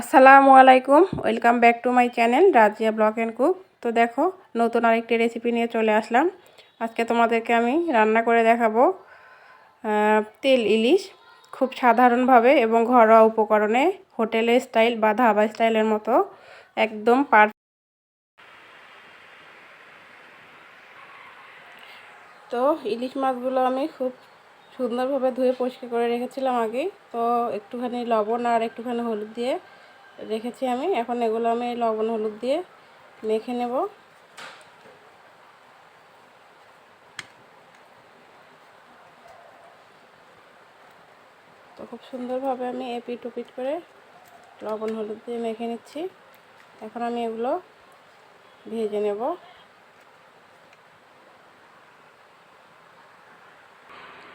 আসসালামু আলাইকুম, welcome back to my channel Razia blog and cook. তো দেখো, নতুন আরেকটি রেসিপি নিয়ে চলে আসলাম। আজকে তোমাদেরকে আমি রান্না করে দেখাবো তেল ইলিশ। খুব সাধারণভাবে এবং ঘরোয়া উপকরণে, হোটেলের স্টাইল বা ধাবা স্টাইলের মতো একদম পার তো ইলিশ মাছগুলো আমি খুব সুন্দরভাবে ধুয়ে পরিষ্কার করে রেখেছিলাম আগে। তো একটুখানি লবণ আর একটুখানি হলুদ দিয়ে রেখেছি আমি। এখন এগুলো আমি লবণ, হলুদ দিয়ে মেখে নেব। তো খুব সুন্দরভাবে আমি এপিট উপিট করে লবণ, হলুদ দিয়ে মেখে নিচ্ছি। এখন আমি এগুলো ভেজে নেব।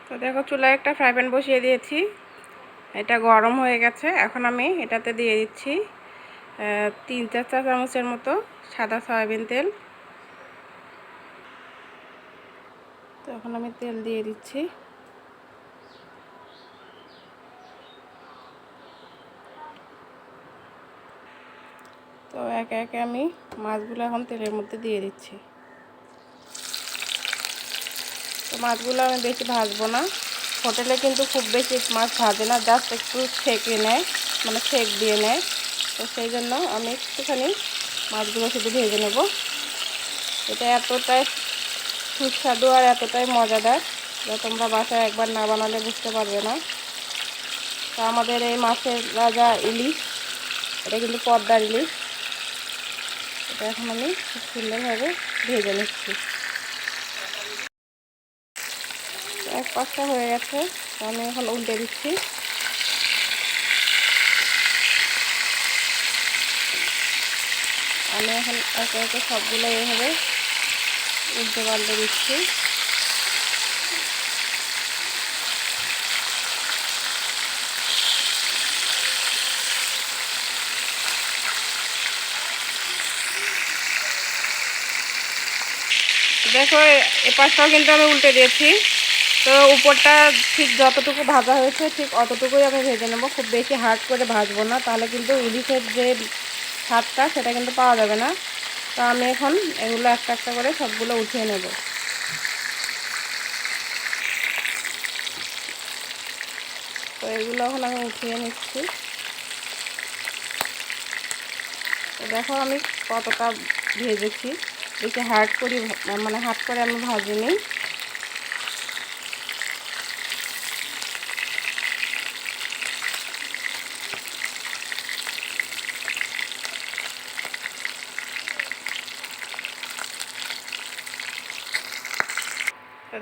তো দেখো চুলায় একটা ফ্রাই প্যান বসিয়ে দিয়েছি। এটা গরম হয়ে গেছে। এখন আমি এটাতে দিয়ে দিচ্ছি তিন চার চা চামচের মতো সাদা সয়াবিন তেল। তো এখন আমি তেল দিয়ে দিচ্ছি। তো একে একে আমি মাছগুলো এখন তেলের মধ্যে দিয়ে দিচ্ছি। তো মাছগুলো আমি বেশি ভাজবো না। হোটেলে কিন্তু খুব বেশি মাছ ভাজে না জাস্ট একটু ছেঁকে নেয় মানে ছেঁক দিয়ে নেয়। তো সেই জন্য আমি একটুখানি মাছগুলো শুধু ভেজে নেব। এটা এতটাই সুস্বাদু আর এতটাই মজাদার যা তোমরা বাসায় একবার না বানালে বুঝতে পারবে না। তো আমাদের এই মাছের রাজা ইলিশ, এটা কিন্তু পদ্মার ইলিশ। এটা এখন আমি খুব সুন্দরভাবে ভেজে নিচ্ছি। এক পাঁচটা হয়ে গেছে। আমি এখন উল্টে দিচ্ছি। আমি এখন একে একে সবগুলো এভাবে উল্টে পাল্টে দিচ্ছি। দেখো এ পাশটাও কিন্তু আমি উল্টে দিয়েছি। তো উপরটা ঠিক যতটুকু ভাজা হয়েছে, ঠিক অতটুকুই আমি ভেজে নেব। খুব বেশি হার্ড করে ভাজবো না, তাহলে কিন্তু ইলিশের যে স্বাদটা, সেটা কিন্তু পাওয়া যাবে না। তো আমি এখন এগুলো একটা একটা করে সবগুলো উঠিয়ে নেব। তো এগুলো এখন আমি উঠিয়ে নিচ্ছি। তো দেখো আমি কতটা ভেজেছি। বেশি হার্ড করি মানে হার্ড করে আমি ভাজিনি।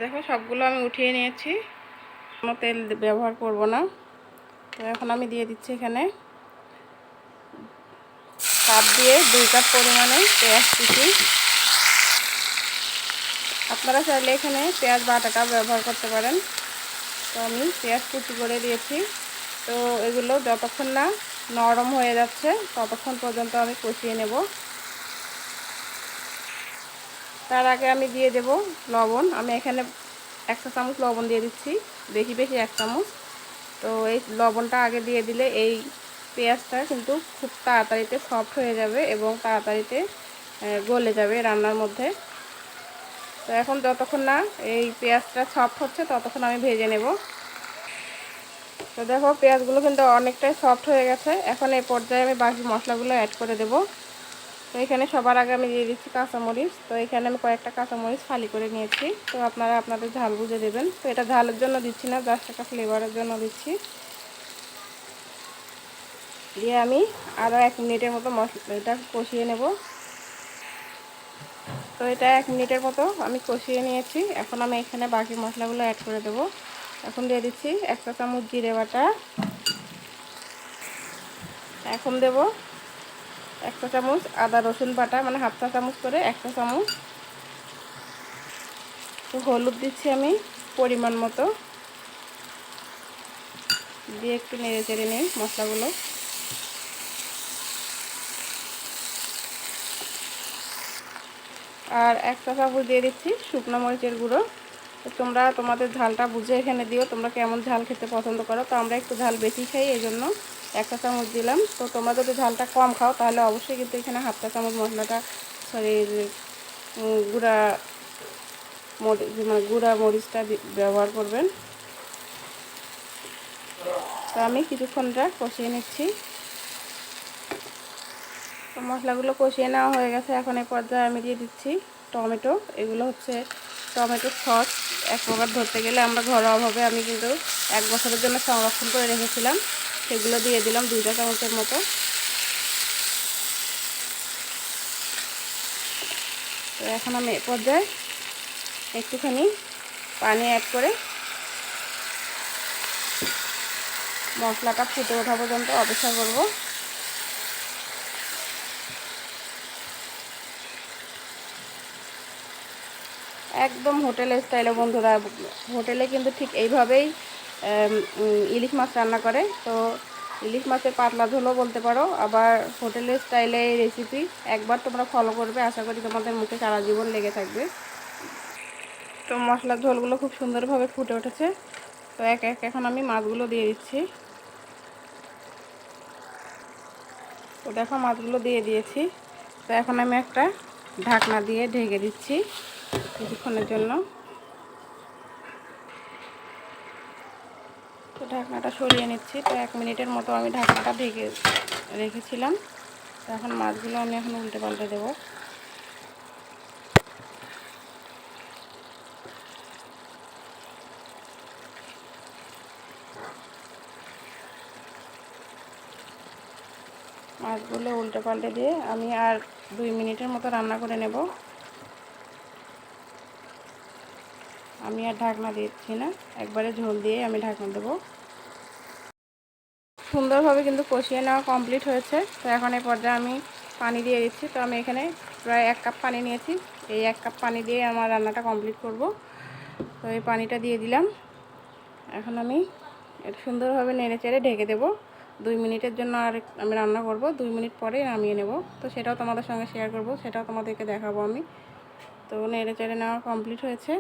দেখো, সবগুলো আমি উঠিয়ে নিয়েছি। কোনো তেল ব্যবহার করব না। তো এখন আমি দিয়ে দিচ্ছি এখানে কাপ দিয়ে দুই কাপ পরিমাণে পেঁয়াজ কুচি। আপনারা চাইলে এখানে পেঁয়াজ বাটাটা ব্যবহার করতে পারেন। তো আমি পেঁয়াজ কুচি করে দিয়েছি। তো এগুলো যতক্ষণ না নরম হয়ে যাচ্ছে, ততক্ষণ পর্যন্ত আমি কষিয়ে নেব। তার আগে আমি দিয়ে দেব লবণ। আমি এখানে একটা চামচ লবণ দিয়ে দিচ্ছি, বেশি বেশি এক চামচ। তো এই লবণটা আগে দিয়ে দিলে এই পেঁয়াজটা কিন্তু খুব তাড়াতাড়িতে সফট হয়ে যাবে এবং তাড়াতাড়িতে গলে যাবে রান্নার মধ্যে। তো এখন যতক্ষণ না এই পেঁয়াজটা সফট হচ্ছে, ততক্ষণ আমি ভেজে নেব। তো দেখো পেঁয়াজগুলো কিন্তু অনেকটাই সফট হয়ে গেছে। এখন এই পর্যায়ে আমি বাকি মশলাগুলো অ্যাড করে দেবো। তো এখানে সবার আগে আমি দিয়ে দিচ্ছি কাঁচামরিচ। তো এখানে আমি কয়েকটা কাঁচামরিচ ফালি করে নিয়েছি। তো আপনারা আপনাদের ঝাল বুঝে দেবেন। তো এটা ঝালের জন্য দিচ্ছি না, জাস্ট একটা ফ্লেভারের জন্য দিচ্ছি। দিয়ে আমি আরও এক মিনিটের মতো মশলা এটা কষিয়ে নেব। তো এটা এক মিনিটের মতো আমি কষিয়ে নিয়েছি। এখন আমি এখানে বাকি মশলাগুলো অ্যাড করে দেব। এখন দিয়ে দিচ্ছি একটা চামচ জিরে বাটা। এখন দেব একটা চামচ আদা রসুন বাটা মানে হাফ চা চামচ করে একটা চামচ। তো হলুদ দিচ্ছি আমি পরিমাণ মতো। দিয়ে একটু নেড়ে চেড়ে নিই মশলাগুলো। আর এক চা দিয়ে দিচ্ছি শুকনো মরিচের গুঁড়ো। তোমরা তোমাদের ঝালটা বুঝে এখানে দিও, তোমরা কেমন ঝাল খেতে পছন্দ করো। তো আমরা একটু ঝাল বেশি খাই এই জন্য একটা চামচ দিলাম। তো তোমরা যদি ঝালটা কম খাও, তাহলে অবশ্যই কিন্তু এখানে হাফটা চামচ মশলাটা, সরি গুঁড়া মরিচ মানে গুঁড়া মরিচটা ব্যবহার করবেন। তো আমি কিছুক্ষণটা কষিয়ে নিচ্ছি। তো মশলাগুলো কষিয়ে নেওয়া হয়ে গেছে। এখন এই পর্যায়ে আমি দিয়ে দিচ্ছি টমেটো। এগুলো হচ্ছে টমেটো সস। এক প্রকার ধরতে গেলে আমরা ঘরোয়াভাবে আমি কিন্তু এক বছরের জন্য সংরক্ষণ করে রেখেছিলাম। সেগুলো দিয়ে দিলাম দুইটা চামচের মতো। তো এখন আমি পর্যায়ে একটুখানি পানি অ্যাড করে মশলাটা ফুটে ওঠা পর্যন্ত অপেক্ষা করব। একদম হোটেলের স্টাইলে বন্ধুরা, হোটেলে কিন্তু ঠিক এইভাবেই ইলিশ মাছ রান্না করে। তো ইলিশ মাছের পাতলা ঝোলও বলতে পারো। আবার হোটেলের স্টাইলে এই রেসিপি একবার তোমরা ফলো করবে। আশা করি তোমাদের মুখে সারা জীবন লেগে থাকবে। তো মশলার ঝোলগুলো খুব সুন্দরভাবে ফুটে উঠেছে। তো এক এক এখন আমি মাছগুলো দিয়ে দিচ্ছি। তো দেখো মাছগুলো দিয়ে দিয়েছি। তো এখন আমি একটা ঢাকনা দিয়ে ঢেকে দিচ্ছি কিছুক্ষণের জন্য। তো ঢাকনাটা সরিয়ে নিচ্ছি। তো এক মিনিটের মতো আমি ঢাকনাটা ঢেকে রেখেছিলাম। তো এখন মাছগুলো আমি এখন উল্টে পাল্টে দেবো। মাছগুলো উল্টে পাল্টে দিয়ে আমি আর দুই মিনিটের মতো রান্না করে নেব। আমি আর ঢাকনা দিচ্ছি না। একবারে ঝোল দিয়ে আমি ঢাকনা দেবো। সুন্দরভাবে কিন্তু কষিয়ে নেওয়া কমপ্লিট হয়েছে। তো এখন এই পর্যায়ে আমি পানি দিয়ে দিচ্ছি। তো আমি এখানে প্রায় এক কাপ পানি নিয়েছি। এই এক কাপ পানি দিয়ে আমার রান্নাটা কমপ্লিট করব। তো এই পানিটা দিয়ে দিলাম। এখন আমি এটা সুন্দরভাবে নেড়ে চেড়ে ঢেকে দেবো। দুই মিনিটের জন্য আর আমি রান্না করব। দুই মিনিট পরে নামিয়ে নেব। তো সেটাও তোমাদের সঙ্গে শেয়ার করব। সেটাও তোমাদেরকে দেখাবো আমি। তো নেড়ে চেড়ে নেওয়া কমপ্লিট হয়েছে।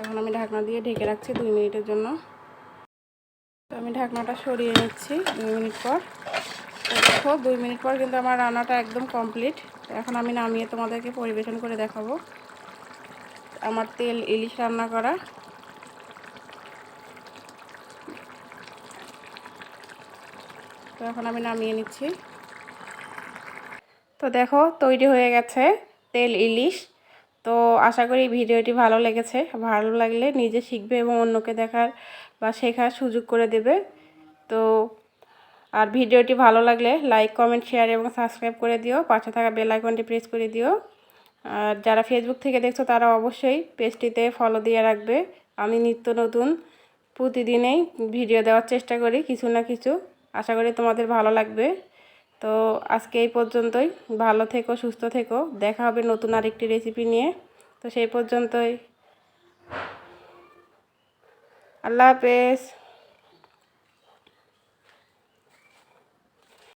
এখন আমি ঢাকনা দিয়ে ঢেকে রাখছি দুই মিনিটের জন্য। তো আমি ঢাকনাটা সরিয়ে নিচ্ছি দুই মিনিট পর। দেখো, দুই মিনিট পর কিন্তু আমার রান্নাটা একদম কমপ্লিট। এখন আমি নামিয়ে তোমাদেরকে পরিবেশন করে দেখাবো। আমার তেল, ইলিশ রান্না করা। তো এখন আমি নামিয়ে নিচ্ছি। তো দেখো, তৈরি হয়ে গেছে তেল, ইলিশ। তো আশা করি ভিডিওটি ভালো লেগেছে। ভালো লাগলে নিজে শিখবে এবং অন্যকে দেখার বা শেখার সুযোগ করে দেবে। তো আর ভিডিওটি ভালো লাগলে লাইক কমেন্ট শেয়ার এবং সাবস্ক্রাইব করে দিও। পাশে থাকা বেল আইকনটি প্রেস করে দিও। আর যারা ফেসবুক থেকে দেখছ, তারা অবশ্যই পেজটিতে ফলো দিয়ে রাখবে। আমি নিত্য নতুন প্রতিদিনেই ভিডিও দেওয়ার চেষ্টা করি কিছু না কিছু। আশা করি তোমাদের ভালো লাগবে। তো আজকে এই পর্যন্তই। ভালো থেকো, সুস্থ থেকো। দেখা হবে নতুন আরেকটি রেসিপি নিয়ে। তো সেই পর্যন্তই। আল্লাহ হাফেজ।